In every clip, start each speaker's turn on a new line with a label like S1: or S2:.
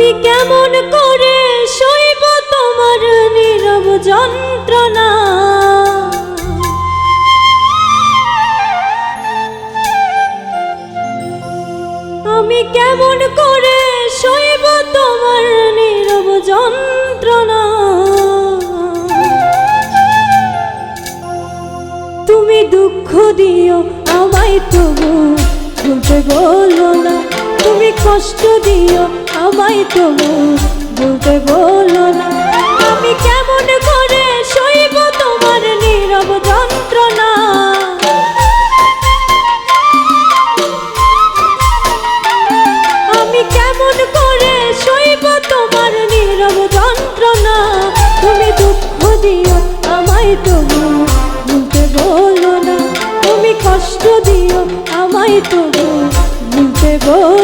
S1: কেমন করে সইব তোমার নীরব যন্ত্রণা? আমি কেমন করে সইব তোমার নীরব যন্ত্রণা? তুমি দুঃখ দিও, আমায় তবু ভুলতে বলো না। কষ্ট দিও আমায় তবু বলতে বলো না। আমি কেমন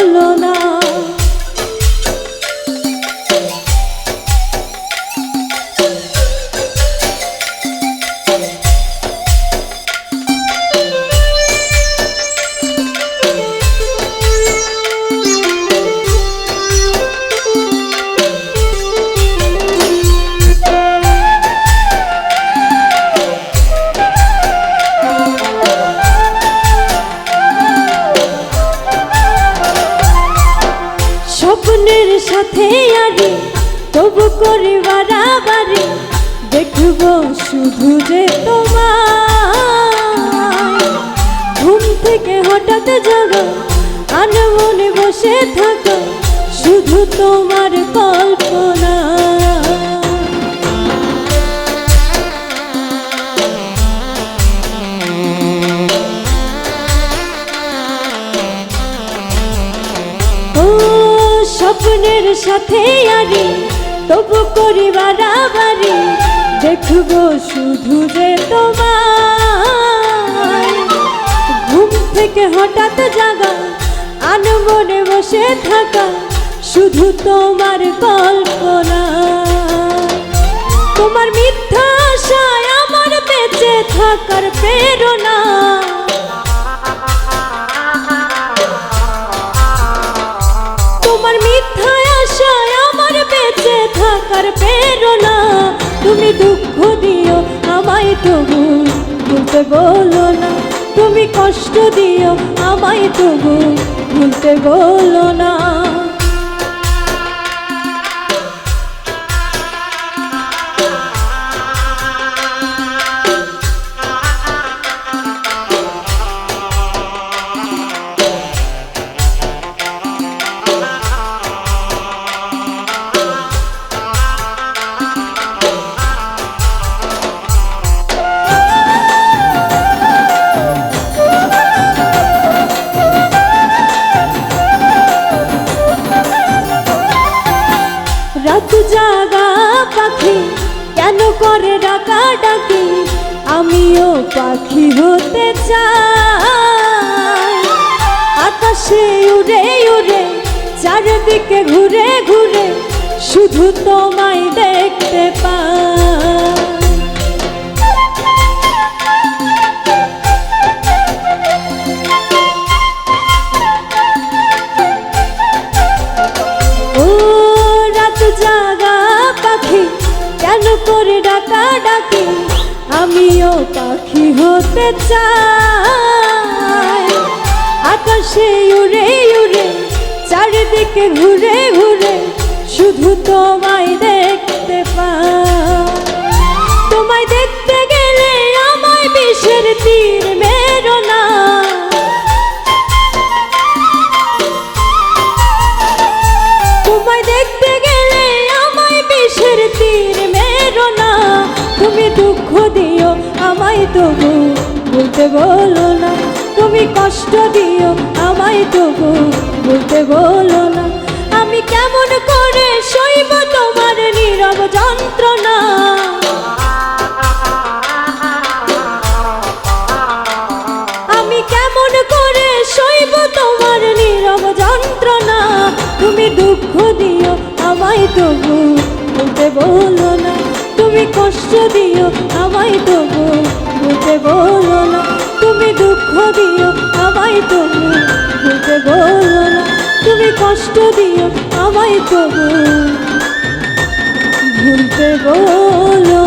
S1: বলো না। স্বপ্নের সাথে আরে, তবু করে বাড়াবাড়ি। দেখব শুধু যে তোমার ঘুম থেকে হঠাৎ জাগো, আনমনে বসে থাকো, শুধু তোমার কল্পনা স্বপ্নের সাথে আরে, তবু করি বাড়াবাড়ি দেখব শুধু যে তোমার ঘুম থেকে হঠাৎ জাগা আনমনে বসে থাকা, শুধু তোমার কল্পনা। তোমার মিথ্যা আশায় আমার বেঁচে থাকার প্রেরণা। তোমার মিথ্যা আশায় আমার বেঁচে থাকার প্রেরণা। তুমি দুঃখ দিও, আমায় তবু ভুলতে বলো না। তুমি কষ্ট দিও, আমায় তবু ভুলতে বলো না। কেন করে ডাকা ডাকি আমিও পাখি হতে চাই। আকাশে উড়ে উড়ে, চারিদিকে ঘুরে ঘুরে, শুধু তোমায় দেখতে পাই। করে ডাকা ডাকি, আমিও পাখি হতে চাই। আকাশে উড়ে উড়ে, চারিদিকে ঘুরে ঘুরে, শুধু তোমায় দেখতে পাই। তোমায় তুমি দুঃখ দিও, আমায় তবু বলতে বলো না। তুমি কষ্ট দিও, আমায় তবু বলতে বলো না। আমি কেমন করে সইব তোমার নীরব যন্ত্রণা? আমি কেমন করে সইব তোমার নীরব যন্ত্রণা? তুমি দুঃখ দিও, আমায় তবু বলতে বলো না। কষ্ট দিও, আমায় তবু বুঝে বলো না। তুমি দুঃখ দিও, আমায় তবু বুঝে বলো না। তুমি কষ্ট দিও, আমায় তবু ভুলতে বলো